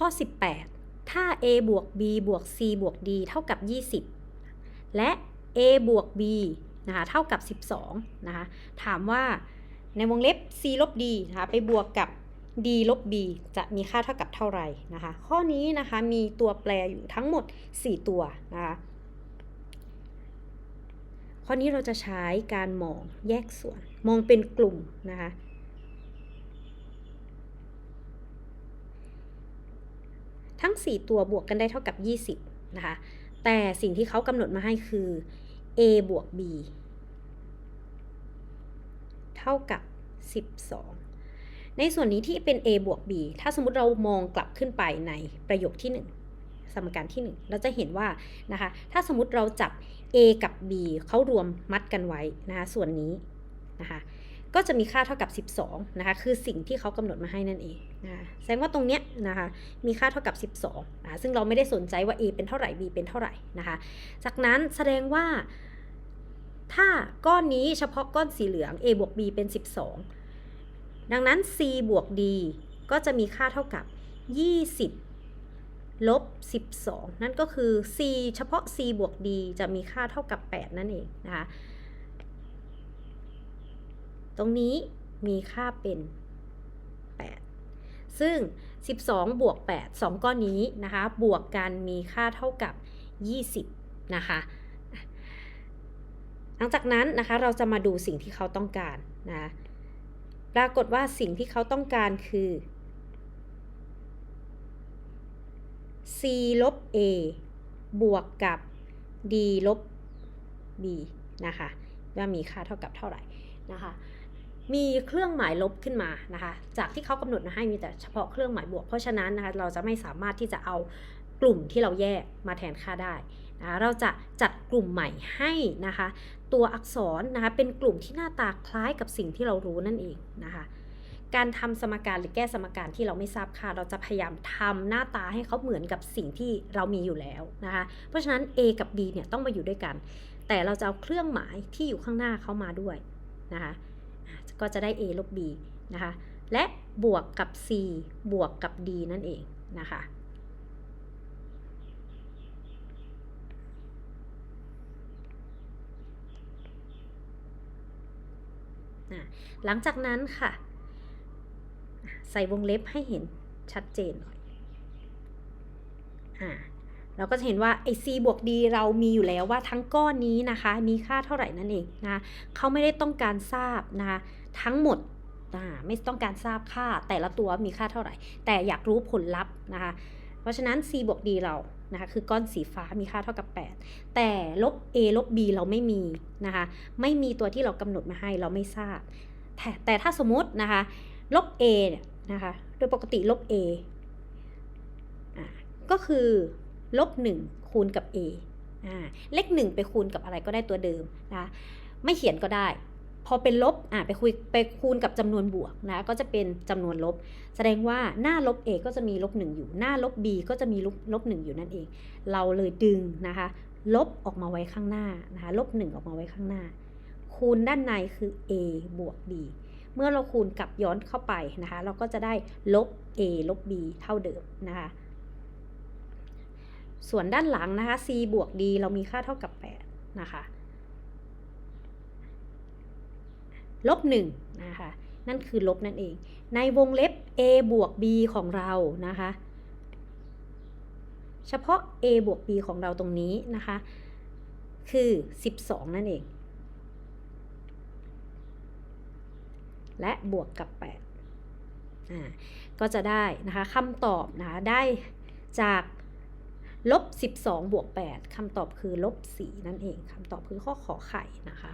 ข้อ 18 ถ้า a บวก b บวก c บวก d เท่ากับ 20 และ a บวก b นะคะเท่ากับ 12 นะคะ ถามว่าในวงเล็บ c ลบ d นะคะไปบวกกับ d ลบ b จะมีค่าเท่ากับเท่าไหร่นะคะ ข้อนี้นะคะมีตัวแปรอยู่ทั้งหมด 4 ตัวนะคะข้อนี้เราจะใช้การมองแยกส่วน มองเป็นกลุ่มนะคะ ทั้ง 4 ตัวบวกกันได้เท่ากับ 20 นะคะ แต่สิ่งที่เขากำหนดมาให้คือ a บวก b เท่ากับ 12 ในส่วนนี้ที่เป็น a บวก b ถ้าสมมติเรามองกลับขึ้นไปในประโยคที่ 1 สมการที่ 1 เราจะเห็นว่านะคะ ถ้าสมมติเราจับ a กับ b เขารวมมัดกันไว้นะคะ ส่วนนี้นะคะ ก็จะมีค่าเท่ากับ 12 นะคะ คือสิ่งที่เขากำหนดมาให้นั่นเองนะคะแสดงว่าตรงเนี้ยนะคะ มีค่าเท่ากับ 12นะซึ่งเราไม่ได้สนใจว่า a เป็นเท่าไหร่ b เป็นเท่าไหร่นะคะ จากนั้นแสดงว่า ถ้าก้อนนี้เฉพาะก้อนสีเหลือง a บวก b เป็น 12 ดังนั้น c บวก d ก็จะมีค่าเท่ากับ 20 ลบ 12 นั่นก็คือ c เฉพาะ c บวก d จะมีค่าเท่ากับ 8 นั่นเองนะคะ ตรงนี้มีค่าเป็น 8 ซึ่ง 12 บวก 8 2 ก้อนนี้นะคะ บวกกันมีค่าเท่ากับ 20 นะคะ หลังจากนั้นนะคะเราจะมาดูสิ่งที่เขาต้องการนะปรากฏว่าสิ่งที่เขาต้องการคือ c ลบ a บวกกับ d ลบ b นะคะ ว่ามีค่าเท่ากับเท่าไหร่นะคะ มีเครื่องหมายลบขึ้นมานะคะ จากที่เขากำหนดมาให้มีแต่เฉพาะเครื่องหมายบวก เพราะฉะนั้นนะคะเราจะไม่สามารถที่จะเอากลุ่มที่เราแยกมาแทนค่าได้นะคะเราจะจัดกลุ่มใหม่ให้นะคะ ตัวอักษรนะคะเป็นกลุ่มที่หน้าตาคล้ายกับสิ่งที่เรารู้นั่นเองนะคะการทำสมการหรือแก้สมการที่เราไม่ทราบค่าเราจะพยายามทำหน้าตาให้เขาเหมือนกับสิ่งที่เรามีอยู่แล้วนะคะ เพราะฉะนั้น A กับ B เนี่ยต้องมาอยู่ด้วยกัน แต่เราจะเอาเครื่องหมายที่อยู่ข้างหน้าเขามาด้วยนะคะ ก็จะได้ A ลบ B นะคะ และบวกกับ C บวกกับ D นั่นเองนะคะ หลังจากนั้นค่ะ ใส่วงเล็บให้เห็นชัดเจนหน่อย อ่า เราก็จะเห็นว่าไอ c บวก d เรามีอยู่แล้วว่าทั้งก้อนนี้นะคะ มีค่าเท่าไหร่นั่นเองนะเขาไม่ได้ต้องการทราบนะคะทั้งหมดอ่าไม่ต้องการทราบค่าแต่ละตัวมีค่าเท่าไหร่ แต่อยากรู้ผลลัพธ์นะคะเพราะฉะนั้น c บวก d เรานะคะคือก้อนสีฟ้ามีค่าเท่ากับ 8 แต่ลบ a ลบ b เราไม่มีนะคะไม่มีตัวที่เรากำหนดมาให้เราไม่ทราบ แต่แต่ถ้าสมมตินะคะลบ a เนี่ยนะคะโดยปกติลบ a อ่าก็คือ ลบ1คูณกับ a อ่าเลข1ไปคูณกับอะไรก็ได้ตัวเดิมนะไม่เขียนก็ได้ พอเป็นลบอ่าไปคุยไปคูณกับจำนวนบวกนะก็จะเป็นจำนวนลบ แสดงว่าหน้าลบ a ก็จะมีลบ1อยู่ หน้าลบ b ก็จะมีลบลบ1อยู่นั่นเอง เราเลยดึงนะคะ ลบออกมาไว้ข้างหน้านะคะลบ1ออกมาไว้ข้างหน้า คูณด้านในคือ a บวก b เมื่อเราคูณกลับย้อนเข้าไปนะคะ เราก็จะได้ลบ a ลบ b เท่าเดิมนะคะ ส่วนด้านหลังนะคะ c บวก d เรามีค่าเท่ากับ 8 นะคะ ลบ1นะคะ นั่นคือลบนั่นเอง ในวงเล็บ a บวก b ของเรานะคะ เฉพาะ a บวก b ของเราตรงนี้นะคะ คือ 12 นั่นเอง และบวกกับ 8 อ่า ก็จะได้นะคะคำตอบนะคะได้จาก ลบ 12 บวก 8คำตอบคือลบ 4 นั่นเองคำตอบคือข้อขอไข่นะคะ